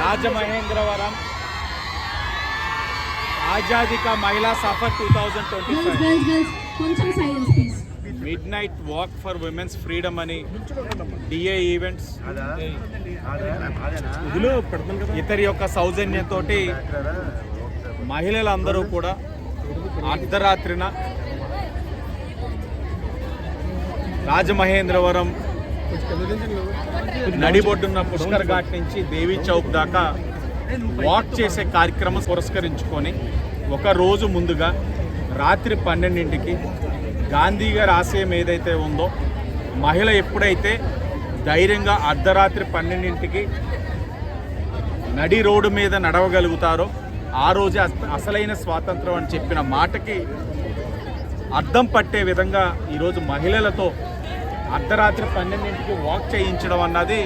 Rajamahendravaram. Azadi ka Mahila Safar two thousand twenty five midnight walk for women's freedom అని DA events ఇతరి యొక్క సౌజన్యంతో మహిళలందరూ కూడా అర్ధరాత్రిన రాజమహేంద్రవరం నడిబొడ్డున్న పుష్కర్ ఘాట్ నుంచి దేవీ చౌక్ దాకా వాక్ చేసే కార్యక్రమం పురస్కరించుకొని ఒక రోజు ముందుగా రాత్రి పన్నెండింటికి గాంధీ గారి ఆశయం ఏదైతే ఉందో మహిళ ఎప్పుడైతే ధైర్యంగా అర్ధరాత్రి పన్నెండింటికి నడి రోడ్డు మీద నడవగలుగుతారో ఆ రోజే అస- అసలైన స్వాతంత్రం అని చెప్పిన మాటకి అర్థం పట్టే విధంగా ఈరోజు మహిళలతో అర్ధరాత్రి పన్నెండింటికి వాక్ చేయించడం అన్నది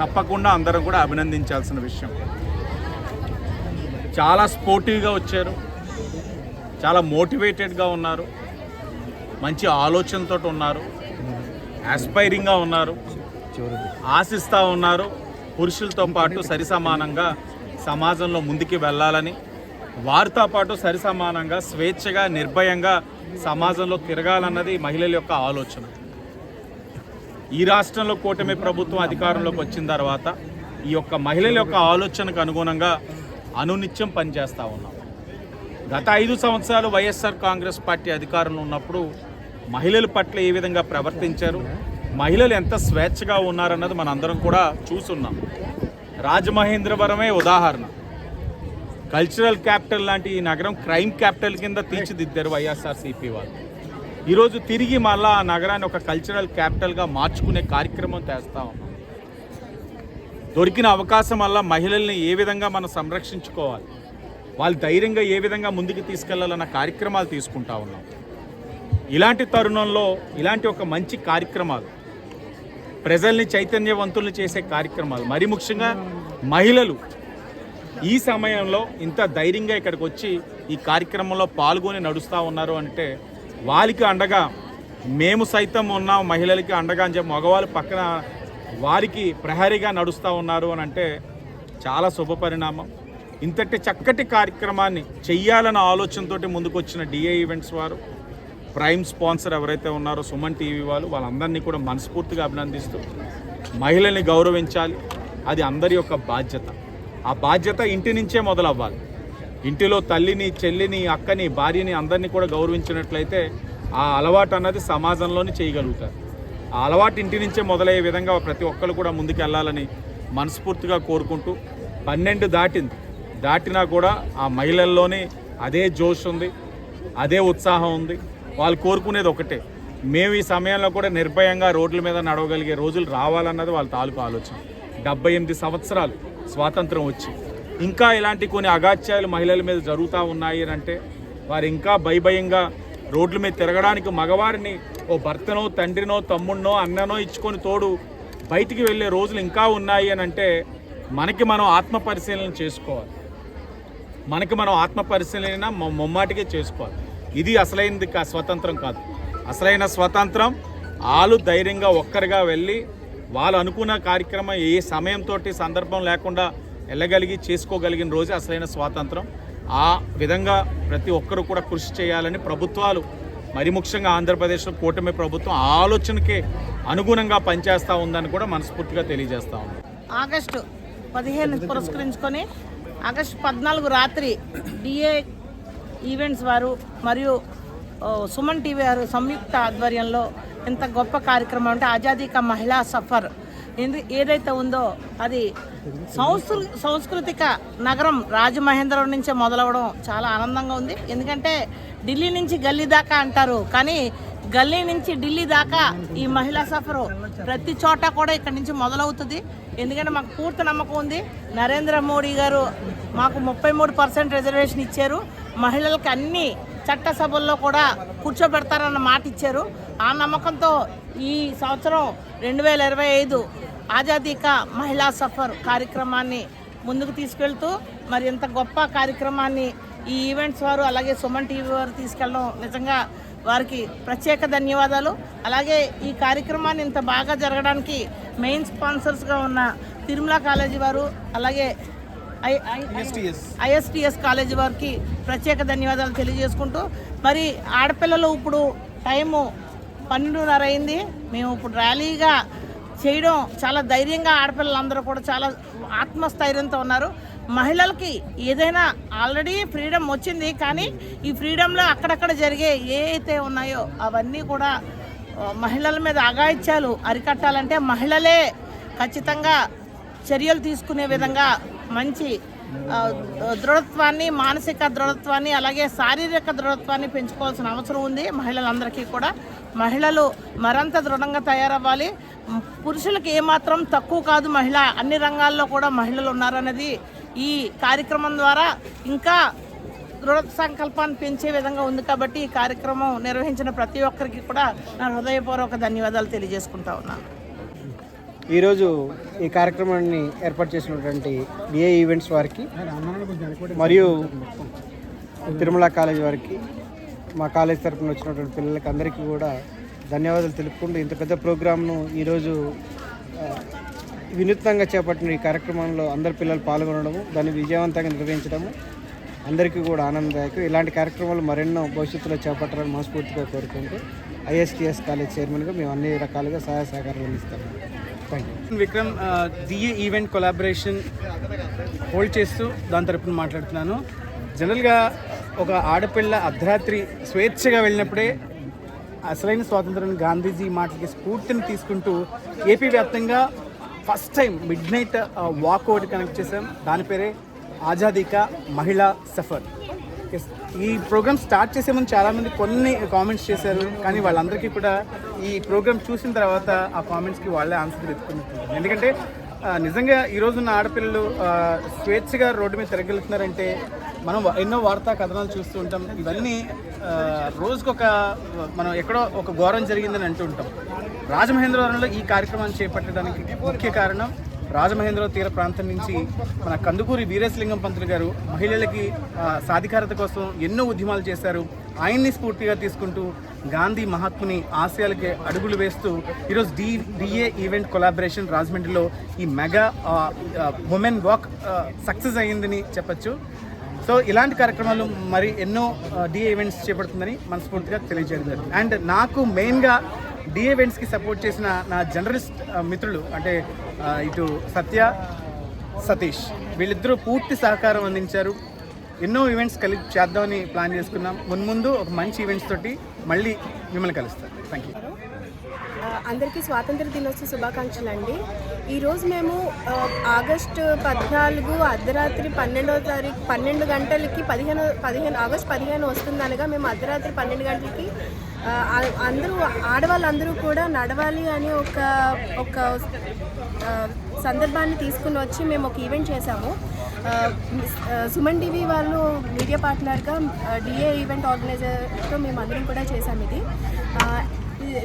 తప్పకుండా అందరం కూడా అభినందించాల్సిన విషయం. చాలా స్పోర్టివ్గా వచ్చారు. చాలా మోటివేటెడ్గా ఉన్నారు. మంచి ఆలోచనతో ఉన్నారు. ఆస్పైరింగ్గా ఉన్నారు. ఆశిస్తూ ఉన్నారు. పురుషులతో పాటు సరిసమానంగా సమాజంలో ముందుకు వెళ్ళాలని వారితో పాటు సరిసమానంగా స్వేచ్ఛగా నిర్భయంగా సమాజంలో తిరగాలన్నది మహిళల యొక్క ఆలోచన. ఈ రాష్ట్రంలో కూటమి ప్రభుత్వం అధికారంలోకి వచ్చిన తర్వాత ఈ యొక్క మహిళల యొక్క ఆలోచనకు అనుగుణంగా అనునిత్యం పనిచేస్తూ ఉన్నాం. గత ఐదు సంవత్సరాలు వైఎస్ఆర్ కాంగ్రెస్ పార్టీ అధికారంలో ఉన్నప్పుడు మహిళల పట్ల ఏ విధంగా ప్రవర్తించారు మహిళలు ఎంత స్వేచ్ఛగా ఉన్నారన్నది మనందరం కూడా చూసున్నాం. రాజమహేంద్రవరమే ఉదాహరణ. కల్చరల్ క్యాపిటల్ లాంటి ఈ నగరం క్రైమ్ క్యాపిటల్ కింద తీర్చిదిద్దారు వైఎస్ఆర్సీపీ వాళ్ళు. ఈరోజు తిరిగి మళ్ళా ఆ నగరాన్ని ఒక కల్చరల్ క్యాపిటల్గా మార్చుకునే కార్యక్రమం చేస్తా ఉన్నాం. దొరికిన అవకాశం వల్ల మహిళల్ని ఏ విధంగా మనం సంరక్షించుకోవాలి? వాళ్ళు ధైర్యంగా ఏ విధంగా ముందుకు తీసుకెళ్ళాలన్న కార్యక్రమాలు తీసుకుంటా ఉన్నాం. ఇలాంటి తరుణంలో ఇలాంటి ఒక మంచి కార్యక్రమాలు ప్రజల్ని చైతన్యవంతుల్ని చేసే కార్యక్రమాలు మరి ముఖ్యంగా మహిళలు ఈ సమయంలో ఇంత ధైర్యంగా ఇక్కడికి వచ్చి ఈ కార్యక్రమంలో పాల్గొని నడుస్తూ ఉన్నారు అంటే వాళ్ళకి అండగా మేము సైతం ఉన్నాం మహిళలకి అండగా అని చెప్పి మగవాళ్ళు పక్కన వారికి ప్రహరీగా నడుస్తూ ఉన్నారు అని అంటే చాలా శుభ పరిణామం. ఇంతటి చక్కటి కార్యక్రమాన్ని చెయ్యాలన్న ఆలోచనతోటి ముందుకొచ్చిన డిఏ ఈవెంట్స్ వారు ప్రైమ్ స్పాన్సర్ ఎవరైతే ఉన్నారో సుమన్ టీవీ వాళ్ళు వాళ్ళందరినీ కూడా మనస్ఫూర్తిగా అభినందిస్తూ మహిళల్ని గౌరవించాలి. అది అందరి యొక్క బాధ్యత. ఆ బాధ్యత ఇంటి నుంచే మొదలవ్వాలి. ఇంటిలో తల్లిని చెల్లిని అక్కని భార్యని అందరినీ కూడా గౌరవించినట్లయితే ఆ అలవాటు అన్నది సమాజంలోనే చేయగలుగుతారు. ఆ అలవాటు ఇంటి నుంచే మొదలయ్యే విధంగా ప్రతి ఒక్కరు కూడా ముందుకెళ్ళాలని మనస్ఫూర్తిగా కోరుకుంటూ పన్నెండు దాటింది. దాటినా కూడా ఆ మహిళల్లోనే అదే జోష్ ఉంది అదే ఉత్సాహం ఉంది. వాళ్ళు కోరుకునేది ఒకటే మేము ఈ సమయంలో కూడా నిర్భయంగా రోడ్ల మీద నడవగలిగే రోజులు రావాలన్నది వాళ్ళ తాలూకు ఆలోచన. డెబ్బై ఎనిమిది సంవత్సరాలు స్వాతంత్రం వచ్చి ఇంకా ఇలాంటి కొన్ని అగాత్యాలు మహిళల మీద జరుగుతూ ఉన్నాయి అని అంటే వారు ఇంకా భయభయంగా రోడ్ల మీద తిరగడానికి మగవారిని ఓ భర్తనో తండ్రినో తమ్ముడినో అన్ననో ఇచ్చుకొని తోడు బయటికి వెళ్ళే రోజులు ఇంకా ఉన్నాయి అని అంటే మనకి మనం ఆత్మ పరిశీలన చేసుకోవాలి. మనకి మనం ఆత్మ పరిశీలన మొ- ముమ్మాటికే చేసుకోవాలి. ఇది అసలైనది కా స్వతంత్రం కాదు. అసలైన స్వతంత్రం వాళ్ళు ధైర్యంగా ఒక్కరిగా వెళ్ళి వాళ్ళు అనుకున్న కార్యక్రమం ఏ సమయంతో సందర్భం లేకుండా వెళ్ళగలిగి చేసుకోగలిగిన రోజే అసలైన స్వాతంత్రం. ఆ విధంగా ప్రతి ఒక్కరు కూడా కృషి చేయాలని ప్రభుత్వాలు మరి ముఖ్యంగా ఆంధ్రప్రదేశ్లో కూటమి ప్రభుత్వం ఆలోచనకే అనుగుణంగా పనిచేస్తూ ఉందని కూడా మనస్ఫూర్తిగా తెలియజేస్తా ఉంది ఆగస్టు పదిహేను పురస్కరించుకొని ఆగస్టు పద్నాలుగు రాత్రి డిఏ ఈవెంట్స్ వారు మరియు సుమన్ టీవీ వారు సంయుక్త ఆధ్వర్యంలో ఇంత గొప్ప కార్యక్రమం అంటే ఆజాదీ కా మహిళా సఫర్ ఎందు ఏదైతే ఉందో అది సంస్కృ సాంస్కృతిక నగరం రాజమహేంద్రం నుంచే మొదలవడం చాలా ఆనందంగా ఉంది. ఎందుకంటే ఢిల్లీ నుంచి గల్లీ దాకా అంటారు. కానీ గల్లీ నుంచి ఢిల్లీ దాకా ఈ మహిళా సఫరు ప్రతి చోట కూడా ఇక్కడ నుంచి మొదలవుతుంది. ఎందుకంటే మాకు పూర్తి నమ్మకం ఉంది. నరేంద్ర మోడీ గారు మాకు ముప్పై మూడు పర్సెంట్ రిజర్వేషన్ ఇచ్చారు. మహిళలకు అన్ని చట్టసభల్లో కూడా కూర్చోబెడతారన్న మాట ఇచ్చారు. ఆ నమ్మకంతో ఈ సంవత్సరం రెండు వేల ఇరవై ఐదు ఆజాదీ కా మహిళా సఫర్ కార్యక్రమాన్ని ముందుకు తీసుకెళ్తూ మరి ఇంత గొప్ప కార్యక్రమాన్ని ఈ ఈవెంట్స్ వారు అలాగే సుమన్ టీవీ వారు తీసుకెళ్ళడం నిజంగా వారికి ప్రత్యేక ధన్యవాదాలు. అలాగే ఈ కార్యక్రమాన్ని ఇంత బాగా జరగడానికి మెయిన్ స్పాన్సర్స్గా ఉన్న తిరుమల కాలేజీ వారు అలాగే ఐఎస్టిఎస్ కాలేజీ వారికి ప్రత్యేక ధన్యవాదాలు తెలియజేసుకుంటూ మరి ఆడపిల్లలు ఇప్పుడు టైము పన్నెండున్నర అయింది మేము ఇప్పుడు ర్యాలీగా చేయడం చాలా ధైర్యంగా ఆడపిల్లలందరూ కూడా చాలా ఆత్మస్థైర్యంతో ఉన్నారు. మహిళలకి ఏదైనా ఆల్రెడీ ఫ్రీడమ్ వచ్చింది కానీ ఈ ఫ్రీడంలో అక్కడక్కడ జరిగే ఏ అయితే ఉన్నాయో అవన్నీ కూడా మహిళల మీద అగాయిత్యాలు అరికట్టాలంటే మహిళలే ఖచ్చితంగా చర్యలు తీసుకునే విధంగా మంచి దృఢత్వాన్ని మానసిక దృఢత్వాన్ని అలాగే శారీరక దృఢత్వాన్ని పెంచుకోవాల్సిన అవసరం ఉంది మహిళలందరికీ కూడా. మహిళలు మరింత దృఢంగా తయారవ్వాలి. పురుషులకు ఏమాత్రం తక్కువ కాదు మహిళ అన్ని రంగాల్లో కూడా మహిళలు ఉన్నారన్నది ఈ కార్యక్రమం ద్వారా ఇంకా దృఢ సంకల్పాన్ని పెంచే విధంగా ఉంది కాబట్టి ఈ కార్యక్రమం నిర్వహించిన ప్రతి ఒక్కరికి కూడా నా హృదయపూర్వక ధన్యవాదాలు తెలియజేసుకుంటా ఉన్నాను. ఈరోజు ఈ కార్యక్రమాన్ని ఏర్పాటు చేసినటువంటి డిఏ ఈవెంట్స్ వారికి మరియు తిరుమల కాలేజ్ వారికి మా కాలేజ్ తరఫున వచ్చినటువంటి పిల్లలకి అందరికీ కూడా ధన్యవాదాలు తెలుపుకుంటూ ఇంత పెద్ద ప్రోగ్రామ్ను ఈరోజు వినూత్నంగా చేపట్టిన ఈ కార్యక్రమంలో అందరు పిల్లలు పాల్గొనడము దాన్ని విజయవంతంగా నిర్వహించడము అందరికీ కూడా ఆనందదాయకం. ఇలాంటి కార్యక్రమాలు మరెన్నో భవిష్యత్తులో చేపట్టాలని మనస్ఫూర్తిగా కోరుకుంటూ ఐఎస్టిఎస్ కాలేజ్ చైర్మన్గా మేము అన్ని రకాలుగా సహాయ సహకారాలు అందిస్తాము. Vikram GA event collaboration hold చేస్తూ దాని తరపున మాట్లాడుతున్నాను. జనరల్గా ఒక ఆడపిల్ల అర్ధరాత్రి స్వేచ్ఛగా వెళ్ళినప్పుడే అసలైన స్వాతంత్రం గాంధీజీ మాటలకి స్ఫూర్తిని తీసుకుంటూ ఏపీ వ్యాప్తంగా first time midnight walk ఒకటి కనెక్ట్ చేసాం దాని పేరే ఆజాదీకా మహిళా సఫర్. ఓకే ఈ ప్రోగ్రామ్ స్టార్ట్ చేసే ముందు చాలామంది కొన్ని కామెంట్స్ చేశారు కానీ వాళ్ళందరికీ కూడా ఈ ప్రోగ్రామ్ చూసిన తర్వాత ఆ కామెంట్స్కి వాళ్ళే ఆన్సర్ వెతుకున్నట్టు ఎందుకంటే నిజంగా ఈ రోజున్న ఆడపిల్లలు స్వేచ్ఛగా రోడ్డు మీద తిరగలుగుతున్నారంటే మనం ఎన్నో వార్తా కథనాలు చూస్తూ ఉంటాం. ఇవన్నీ రోజుకొక మనం ఎక్కడో ఒక ఘోరం జరిగిందని అంటూ ఉంటాం. రాజమహేంద్రవరంలో ఈ కార్యక్రమాన్ని చేపట్టడానికి ముఖ్య కారణం రాజమహేంద్ర తీర ప్రాంతం నుంచి మన కందుకూరి వీరేశలింగం పంతులు గారు మహిళలకి సాధికారత కోసం ఎన్నో ఉద్యమాలు చేశారు. ఆయన్ని స్ఫూర్తిగా తీసుకుంటూ గాంధీ మహాత్ముని ఆశయాలకి అడుగులు వేస్తూ ఈరోజు డి డిఏ ఈవెంట్ కొలాబరేషన్ రాజమండ్రిలో ఈ మెగా ఉమెన్ వాక్ సక్సెస్ అయ్యిందని చెప్పచ్చు. సో ఇలాంటి కార్యక్రమాలు మరి ఎన్నో డిఏ ఈవెంట్స్ చేపడుతుందని మనస్ఫూర్తిగా తెలియజేయడం అండ్ నాకు మెయిన్గా డిఏ ఈవెంట్స్కి సపోర్ట్ చేసిన నా జర్నలిస్ట్ మిత్రులు అంటే ఇటు సత్య సతీష్ వీళ్ళిద్దరూ పూర్తి సహకారం అందించారు. ఎన్నో ఈవెంట్స్ కలిపి చేద్దామని ప్లాన్ చేసుకున్నాం. మున్ముందు ఒక మంచి ఈవెంట్స్ తోటి మళ్ళీ మిమ్మల్ని కలుస్తాను థ్యాంక్ యూ అందరికీ స్వాతంత్ర దినోత్సవ శుభాకాంక్షలు అండి. ఈరోజు మేము ఆగస్టు పద్నాలుగు అర్ధరాత్రి పన్నెండవ తారీఖు పన్నెండు గంటలకి పదిహేను పదిహేను ఆగస్టు పదిహేను వస్తుందనగా మేము అర్ధరాత్రి పన్నెండు గంటలకి అందరూ ఆడవాళ్ళందరూ కూడా నడవాలి అని ఒక ఒక సందర్భాన్ని తీసుకుని వచ్చి మేము ఒక ఈవెంట్ చేశాము. సుమన్ టీవీ వాళ్ళు మీడియా పార్ట్నర్గా డిఏ ఈవెంట్ ఆర్గనైజర్తో మేము అందరం కూడా చేశాము ఇది.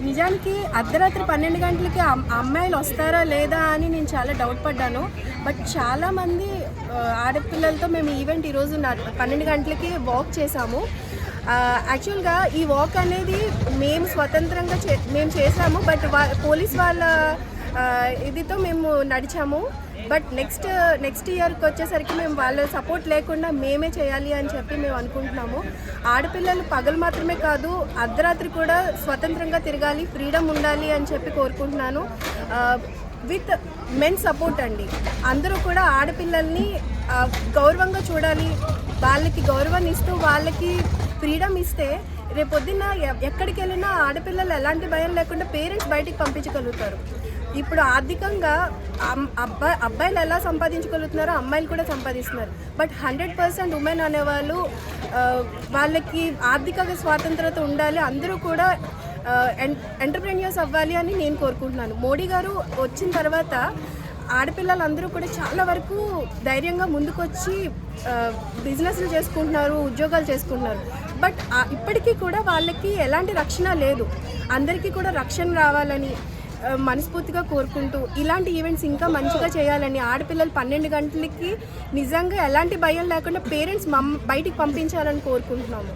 నిజానికి అర్ధరాత్రి పన్నెండు గంటలకి అమ్మాయిలు వస్తారా లేదా అని నేను చాలా డౌట్ పడ్డాను. బట్ చాలామంది ఆడపిల్లలతో మేము ఈవెంట్ ఈరోజు పన్నెండు గంటలకి వాక్ చేసాము యాక్చువల్గా ఈ వాక్ అనేది మేము స్వతంత్రంగా చే మేము చేసాము బట్ వా పోలీస్ వాళ్ళ ఇదితో మేము నడిచాము. బట్ నెక్స్ట్ నెక్స్ట్ ఇయర్కి వచ్చేసరికి మేము వాళ్ళ సపోర్ట్ లేకుండా మేమే చేయాలి అని చెప్పి మేము అనుకుంటున్నాము. ఆడపిల్లలు పగలు మాత్రమే కాదు అర్ధరాత్రి కూడా స్వతంత్రంగా తిరగాలి ఫ్రీడమ్ ఉండాలి అని చెప్పి కోరుకుంటున్నాను. విత్ మెన్ సపోర్ట్ అండి. అందరూ కూడా ఆడపిల్లల్ని గౌరవంగా చూడాలి. వాళ్ళకి గౌరవాన్ని ఇస్తూ వాళ్ళకి ఫ్రీడమ్ ఇస్తే రేపొద్దున ఎ- ఎక్కడికి వెళ్ళినా ఆడపిల్లలు ఎలాంటి భయం లేకుండా పేరెంట్స్ బయటికి పంపించగలుగుతారు. ఇప్పుడు ఆర్థికంగా అబ్బాయి అబ్బాయిలు ఎలా సంపాదించగలుగుతున్నారో అమ్మాయిలు కూడా సంపాదిస్తున్నారు. బట్ హండ్రెడ్ పర్సెంట్ ఉమెన్ అనేవాళ్ళు వాళ్ళకి ఆర్థిక స్వాతంత్రత ఉండాలి అందరూ కూడా ఎంటర్ప్రెన్యూర్స్ అవ్వాలి అని నేను కోరుకుంటున్నాను. మోడీ గారు వచ్చిన తర్వాత ఆడపిల్లలందరూ కూడా చాలా వరకు ధైర్యంగా ముందుకొచ్చి బిజినెస్లు చేసుకుంటున్నారు ఉద్యోగాలు చేసుకుంటున్నారు. బట్ ఇప్పటికీ కూడా వాళ్ళకి ఎలాంటి రక్షణ లేదు. అందరికీ కూడా రక్షణ రావాలని మనస్ఫూర్తిగా కోరుకుంటూ ఇలాంటి ఈవెంట్స్ ఇంకా మంచిగా చేయాలని ఆడపిల్లలు పన్నెండు గంటలకి నిజంగా ఎలాంటి భయం లేకుండా పేరెంట్స్ మమ్ బయటికి పంపించాలని కోరుకుంటున్నాము